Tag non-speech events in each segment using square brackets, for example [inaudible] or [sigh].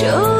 show.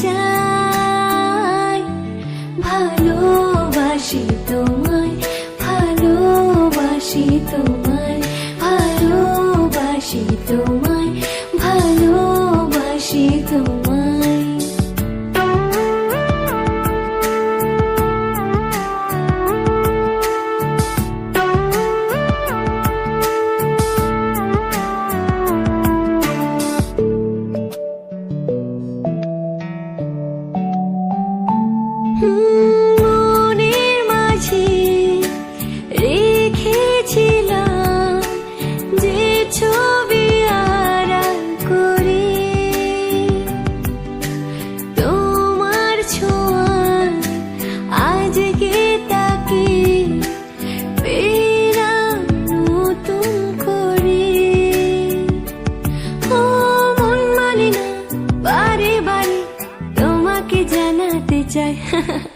ভালোবাসি bye. [laughs]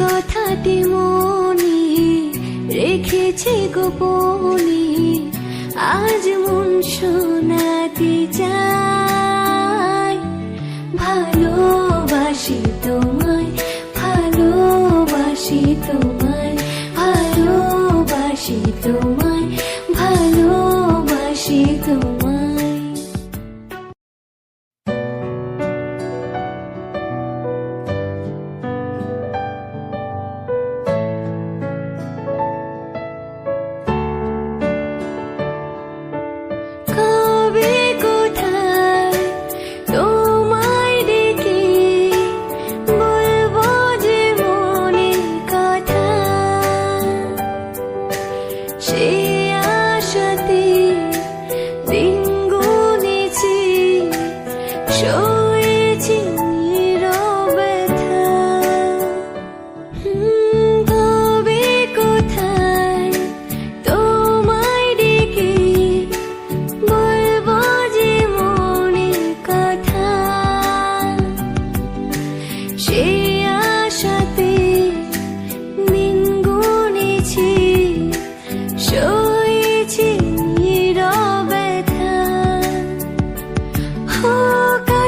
কথাটি মনে রেখেছে গোপনে। আজ মন শোনাতে চাই ভালোবাসি